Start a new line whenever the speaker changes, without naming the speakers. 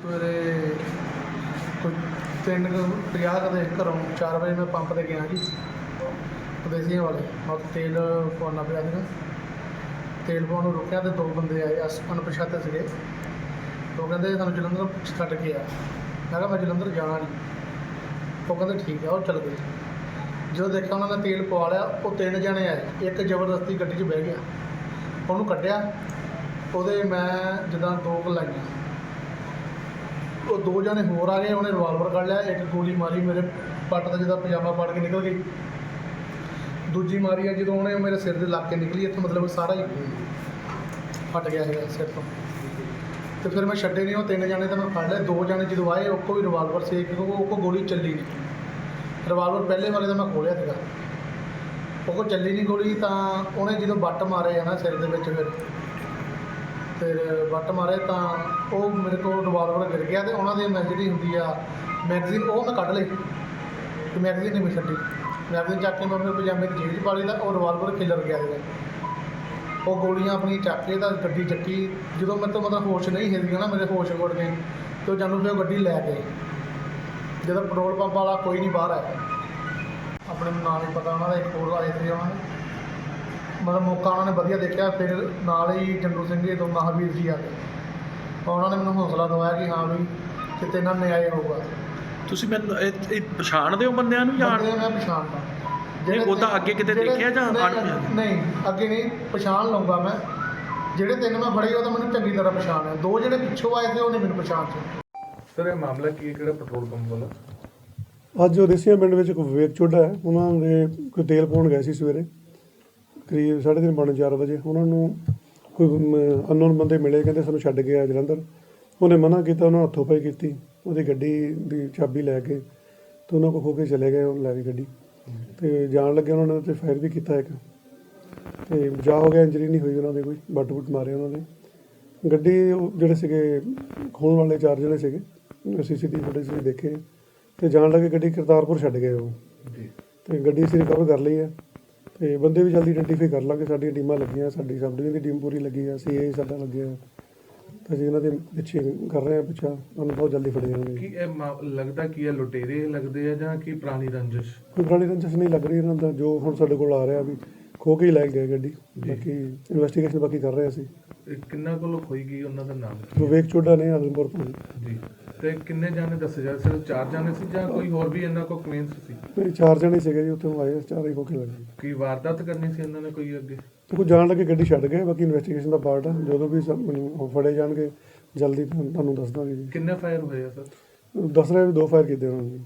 ਸਵੇਰੇ ਕੋਈ ਤਿੰਨ ਕੁ, ਪੰਜਾਹ ਕੁ ਦੇ ਘਰੋਂ 4 ਵਜੇ ਮੈਂ ਪੰਪ ਤੇ ਗਿਆ ਜੀ। ਪਦੇਸੀਆਂ ਵਾਲੇ, ਮੈਂ ਉੱਥੇ ਤੇਲ ਪਵਾਉਣਾ ਪਿਆ ਸੀਗਾ। ਤੇਲ ਪਾਉਣ ਨੂੰ ਰੁਕਿਆ ਤੇ ਦੋ ਬੰਦੇ ਆਏ, ਅਸ, ਅਣਪਛਾਤੇ ਸੀਗੇ। ਉਹ ਕਹਿੰਦੇ ਸਾਨੂੰ ਜਲੰਧਰ ਛੱਡ ਕੇ ਆ। ਮੈਂ ਕਿਹਾ ਮੈਂ ਜਲੰਧਰ ਜਾਣਾ ਨਹੀਂ। ਉਹ ਕਹਿੰਦੇ ਠੀਕ ਆ, ਉਹ ਚੱਲ ਗਏ। ਜਦੋਂ ਦੇਖਿਆ ਉਹਨਾਂ ਨੇ ਤੇਲ ਪਵਾ ਲਿਆ, ਉਹ ਤਿੰਨ ਜਣੇ ਆਏ। ਇੱਕ ਜ਼ਬਰਦਸਤੀ ਗੱਡੀ 'ਚ ਬਹਿ ਗਿਆ। ਉਹਨੂੰ ਕੱਢਿਆ। ਉਹਦੇ ਮੈਂ ਜਿੱਦਾਂ ਦੋ ਕੁ ਲਾਈਆਂ। ਉਹ ਦੋ ਜਣੇ ਹੋਰ ਆ ਗਏ, ਉਹਨੇ ਰਿਵਾਲਵਰ ਕੱਢ ਲਿਆ, ਇੱਕ ਗੋਲੀ ਮਾਰੀ, ਮੇਰੇ ਪੱਟ ਦਾ ਜਿਹਦਾ ਪਜਾਮਾ ਪਾੜ ਕੇ ਨਿਕਲ ਗਈ। ਦੂਜੀ ਮਾਰੀ ਆ, ਜਦੋਂ ਉਹਨੇ ਮੇਰੇ ਸਿਰ ਦੇ ਲੱਗ ਕੇ ਨਿਕਲੀ, ਇੱਥੇ ਮਤਲਬ ਸਾਰਾ ਹੀ ਫਟ ਗਿਆ ਹੈਗਾ ਸਿਰ ਤੋਂ। ਤੇ ਫਿਰ ਮੈਂ ਛੱਡੇ ਨਹੀਂ ਉਹ ਤਿੰਨ ਜਣੇ ਤਾਂ ਮੈਂ ਫੜ ਲਏ। ਦੋ ਜਣੇ ਜਦੋਂ ਆਏ ਉਹ ਕੋ ਵੀ ਰਿਵਾਲਵਰ ਸੀ, ਇੱਕ ਉਹ ਕੋ ਗੋਲੀ ਚੱਲੀ ਨਹੀਂ ਰਿਵਾਲਵਰ ਪਹਿਲੇ ਵਾਲੇ ਦਾ ਮੈਂ ਖੋਲਿਆ ਸੀਗਾ। ਉਹ ਕੋ ਚੱਲੀ ਨਹੀਂ ਗੋਲੀ, ਤਾਂ ਉਹਨੇ ਜਦੋਂ ਬੱਟ ਮਾਰੇ ਆ ਨਾ ਸਿਰ ਦੇ ਵਿੱਚ ਫਿਰ ਫਿਰ ਵੱਟ ਮਾਰੇ ਤਾਂ ਉਹ ਮੇਰੇ ਕੋਲ ਰਿਵਾਲਵਰ ਗਿਰ ਗਿਆ ਤੇ ਉਹਨਾਂ ਦੀ ਮੈਂ ਜਿਹੜੀ ਹੁੰਦੀ ਆ ਮੈਗਜ਼ੀਨ ਉਹ ਮੈਂ ਕੱਢ ਲਈ ਤੇ ਮੈਗਜ਼ੀਨ ਨਹੀਂ ਮੈਂ ਛੱਡੀ। ਮੈਗਜ਼ੀਨ ਚੱਕ ਕੇ ਮੈਂ ਆਪਣੇ ਪਜਾਮੇ ਦੀ ਜੇਬ 'ਚ ਪਾ ਲਈ ਤਾਂ ਉਹ ਰਿਵਾਲਵਰ ਖਿਲਰ ਗਿਆ ਸੀਗਾ। ਉਹ ਗੋਲੀਆਂ ਆਪਣੀ ਚੱਕ ਕੇ ਤਾਂ ਗੱਡੀ ਚੱਕੀ। ਜਦੋਂ ਮੇਰੇ ਤੋਂ ਮਤਲਬ ਹੋਸ਼ ਨਹੀਂ ਹੈਗੀ ਨਾ, ਮੇਰੇ ਹੋਸ਼ ਉੱਡ ਗਏ ਤੇ ਉਹ ਜਾਨੂੰ ਫਿਰ ਉਹ ਗੱਡੀ ਲੈ ਗਏ। ਜਦੋਂ ਪੈਟਰੋਲ ਪੰਪ ਵਾਲਾ ਕੋਈ ਨਹੀਂ ਬਾਹਰ ਆਇਆ। ਆਪਣੇ ਨੂੰ ਨਾਂ ਨਹੀਂ ਪਤਾ ਉਹਨਾਂ ਦਾ ਇੱਕ ਹੋਰ ਆਏ ਸੀ ਉਹਨਾਂ ਨੇ। ਮਤਲਬ ਮੌਕਾ ਉਹਨਾਂ ਨੇ ਵਧੀਆ ਦੇਖਿਆ ਫਿਰ ਨਾਲ ਹੀ ਜੰਗੂ ਸਿੰਘ ਜੀ ਤੋਂ ਮਹਾਵੀਰ ਜੀ ਆ ਗਏ। ਤਾਂ ਉਹਨਾਂ ਨੇ ਮੈਨੂੰ ਹੌਸਲਾ ਦਵਾਇਆ ਕਿ ਹਾਂ ਵੀ ਕਿਤੇ ਇਹਨਾਂ ਨਿਆਂ ਹੋਊਗਾ।
ਤੁਸੀਂ ਮੈਨੂੰ ਇਹ ਇਹ ਪਛਾਣਦੇ ਹੋ ਬੰਦਿਆਂ ਨੂੰ ਜਾਂ
ਬੰਦੇ ਮੈਂ ਪਛਾਣਦਾ
ਨਹੀਂ, ਉਹਦਾ ਅੱਗੇ ਕਿਤੇ
ਜਿਹੜੇ-
ਦੇਖਿਆ ਜਾਂ
ਨਹੀਂ,
ਅਣਪਛਾਤੇ?
ਨਹੀਂ ਅੱਗੇ ਨਹੀਂ ਪਛਾਣ ਲਊਂਗਾ ਮੈਂ। ਜਿਹੜੇ ਤਿੰਨ ਮੈਂ ਫੜੇ ਉਹ ਤਾਂ ਮੈਨੂੰ ਚੰਗੀ ਤਰ੍ਹਾਂ ਪਛਾਣ ਹੈ ਦੋ ਜਿਹੜੇ ਪਿੱਛੋਂ ਆਏ ਸੀ ਉਹ ਨਹੀਂ ਮੈਨੂੰ ਪਛਾਣ ਸੀ
ਸਰ ਇਹ ਮਾਮਲਾ ਕੀ ਹੈ? ਕਿਹੜਾ ਪੈਟਰੋਲ ਪੰਪ ਵਾਲਾ?
ਅੱਜ ਉਹਦੇਸੀਆਂ ਪਿੰਡ ਵਿੱਚ ਕੋਈ ਵਿਵੇਕ ਚੋੜਾ ਹੈ। ਉਹਨਾਂ ਦੇ ਕੋਈ ਤੇਲ ਪਾਉਣ ਗਏ ਸੀ ਸਵੇਰੇ। ਕਰੀਬ 3:30 ਪੌਣੇ 4 ਵਜੇ ਉਹਨਾਂ ਨੂੰ ਕੋਈ ਅਨਨੋਨ ਬੰਦੇ ਮਿਲੇ ਕਹਿੰਦੇ ਸਾਨੂੰ ਛੱਡ ਕੇ ਆ ਜਲੰਧਰ। ਉਹਨੇ ਮਨਾ ਕੀਤਾ ਉਹਨਾਂ ਹੱਥੋਂ ਪਾਈ ਕੀਤੀ ਉਹਦੀ ਗੱਡੀ ਦੀ ਚਾਬੀ ਲੈ ਕੇ ਤੇ ਉਹਨਾਂ ਕੋਲ ਖੋ ਕੇ ਚਲੇ ਗਏ ਉਹ ਲੈ ਕੇ ਗੱਡੀ। ਤੇ ਜਾਣ ਲੱਗੇ ਉਹਨਾਂ ਨੇ ਤੇ ਫਾਇਰ ਵੀ ਕੀਤਾ ਇੱਕ। ਤੇ ਬਚਾਅ ਹੋ ਗਿਆ ਇੰਜਰੀ ਨਹੀਂ ਹੋਈ ਉਹਨਾਂ ਦੇ ਕੋਈ ਬੱਟ ਬੁੱਟ ਮਾਰੇ ਉਹਨਾਂ ਨੇ। ਗੱਡੀ ਜਿਹੜੇ ਸੀਗੇ ਖੋਣ ਵਾਲੇ ਚਾਰ ਜਣੇ ਸੀਗੇ ਸੀਸੀਟੀਵੀ ਫੁਟੇਜ ਵੀ ਦੇਖੇ। ਤੇ ਜਾਣ ਲੱਗੇ ਗੱਡੀ ਕਰਤਾਰਪੁਰ ਛੱਡ ਗਏ ਉਹ।
ਜੀ।
ਤੇ ਗੱਡੀ ਅਸੀਂ ਰਿਕਵਰ ਕਰ ਲਈ ਹੈ ਤੇ ਬੰਦੇ ਵੀ ਜਲਦੀ ਆਇਡੈਂਟੀਫਾਈ ਕਰ ਲਾਂਗੇ ਸਾਡੀਆਂ ਟੀਮਾਂ ਲੱਗੀਆਂ ਸਾਡੀ ਸਬ ਡਿਵੀਜ਼ਨ ਦੀ ਟੀਮ ਪੂਰੀ ਲੱਗੀ ਹੈ ਸੀਏ ਸਾਡਾ ਲੱਗਿਆ। ਤੇ ਅਸੀਂ ਇਹਨਾਂ ਦੇ ਪਿੱਛੇ ਕਰ ਰਹੇ ਹਾਂ ਪਿੱਛਾ ਉਹਨਾਂ ਬਹੁਤ ਜਲਦੀ ਫੜੇ
ਕੀ
ਜਾਣਗੇ
ਇਹ ਮਾ- ਲੱਗਦਾ ਕੀ ਹੈ ਲੁਟੇਰੇ ਲੱਗਦੇ ਆ ਜਾਂ ਕੀ ਪੁਰਾਣੀ ਰੰਜਿਸ਼?
ਕੋਈ ਪੁਰਾਣੀ ਰੰਜਿਸ਼ ਨਹੀਂ ਲੱਗ ਰਹੀ ਇਹਨਾਂ ਦਾ ਜੋ ਹੁਣ ਸਾਡੇ ਕੋਲ ਆ ਰਿਹਾ ਵੀ ਖੋ ਕੇ ਹੀ ਲੈ ਗਏ ਗੱਡੀ। ਬਾਕੀ ਇਨਵੈਸਟੀਗੇਸ਼ਨ ਬਾਕੀ ਕਰ ਰਹੇ ਅਸੀਂ।
ਇਹ ਕਿੰਨਾ ਕੋਲੋਂ ਖੋਈ ਗਈ ਉਹਨਾਂ ਦਾ ਨਾਮ? ਕੀ ਹੈ?
ਵਿਵੇਕ ਚੋੜਾ ਨੇ ਆਲਮਪੁਰ ਤੋਂ।
ਜੀ। ਤੇ ਕਿੰਨੇ ਜਾਣੇ ਦੱਸੇ ਜਾ ਸਿਰਫ ਚਾਰ ਜਾਣੇ ਸੀ ਜਾਂ ਕੋਈ ਹੋਰ ਵੀ ਇਹਨਾਂ ਕੋਲ ਕਮੇਂਸ ਸੀ?
ਤੇ ਚਾਰ ਜਣੇ ਸੀਗੇ ਜੀ ਉੱਥੋਂ ਆਏ ਚਾਰ ਹੀ ਖੋ ਕੇ
ਕੀ ਵਾਰਦਾਤ ਕਰਨੀ ਸੀ ਇਹਨਾਂ ਨੇ ਕੋਈ ਅੱਗੇ?
ਕੋਈ ਜਾਣ ਲੱਗੇ ਗੱਡੀ ਛੱਡ ਗਏ ਬਾਕੀ ਇਨਵੈਸਟੀਗੇਸ਼ਨ ਦਾ ਪਾਰਟ ਹੈ ਜਦੋਂ ਵੀ ਸਭ ਮੈਨੂੰ ਫੜੇ ਜਾਣਗੇ ਜਲਦੀ ਤੁਹਾਨੂੰ ਦੱਸ ਦਾਂਗੇ ਜੀ।
ਕਿੰਨੇ ਫਾਇਰ ਹੋਏ ਆ ਸਰ?
ਦੱਸ ਰਹੇ ਵੀ ਦੋ ਫਾਇਰ ਕੀਤੇ ਉਹਨਾਂ ਨੇ